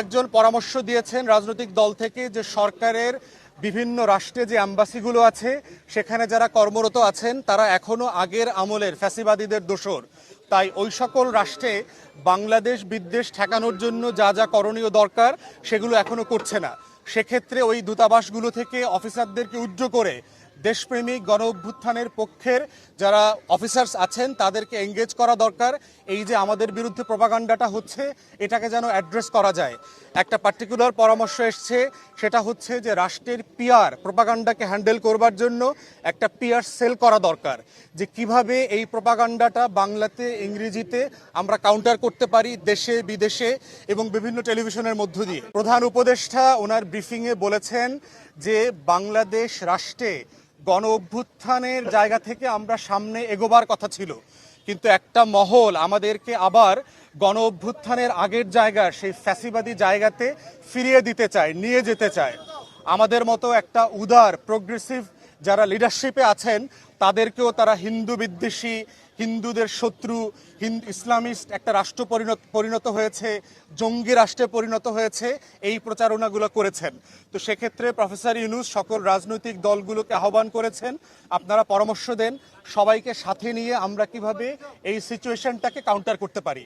একজন পরামর্শ দিয়েছেন রাজনৈতিক দল থেকে যে সরকারের বিভিন্ন রাষ্ট্রে যে অ্যাম্বাসিগুলো আছে, সেখানে যারা কর্মরত আছেন, তারা এখনও আগের আমলের ফ্যাসিবাদীদের দোষর। তাই ওই সকল রাষ্ট্রে বাংলাদেশ বিদ্বেষ ঠেকানোর জন্য যা যা করণীয় দরকার, সেগুলো এখনও করছে না। সেক্ষেত্রে ওই দূতাবাসগুলো থেকে অফিসারদেরকে উজ্জ করে দেশপ্রেমিক গণ অভ্যুত্থানের পক্ষের যারা অফিসার্স আছেন, তাদেরকে এঙ্গেজ করা দরকার। এই যে আমাদের বিরুদ্ধে প্রপাগান্ডাটা হচ্ছে, এটাকে যেন অ্যাড্রেস করা যায়। একটা পার্টিকুলার পরামর্শ এসছে, সেটা হচ্ছে যে রাষ্ট্রের পিয়ার প্রপাগান্ডাকে হ্যান্ডেল করবার জন্য একটা পিয়ার সেল করা দরকার। যে কীভাবে এই প্রপাগান্ডাটা বাংলাতে, ইংরেজিতে আমরা কাউন্টার করতে পারি দেশে, বিদেশে এবং বিভিন্ন টেলিভিশনের মধ্য দিয়ে। প্রধান উপদেষ্টা ওনার ব্রিফিংয়ে বলেছেন যে বাংলাদেশ রাষ্ট্রে গণ অভ্যুত্থানের জায়গা থেকে আমরা সামনে এগোবার কথা ছিল। কিন্তু একটা মহল আমাদেরকে আবার গণ অভ্যুত্থানের আগের জায়গা, সেই ফ্যাসিবাদী জায়গাতে ফিরিয়ে দিতে চায়, নিয়ে যেতে চায়। আমাদের মতো একটা উদার প্রোগ্রেসিভ যারা লিডারশিপে আছেন, তাদেরকেও তারা হিন্দু বিদ্বেষী, হিন্দুদের শত্রু হিন্দু ইসলামিস্ট একটা রাষ্ট্র পরিণত পরিণত হয়েছে, জঙ্গি রাষ্ট্রে পরিণত হয়েছে, এই প্রচারণাগুলো করেছেন। তো সেক্ষেত্রে প্রফেসর ইউনুস সকল রাজনৈতিক দলগুলোকে আহ্বান করেছেন, আপনারা পরামর্শ দেন, সবাইকে সাথে নিয়ে আমরা কীভাবে এই সিচুয়েশনটাকে কাউন্টার করতে পারি।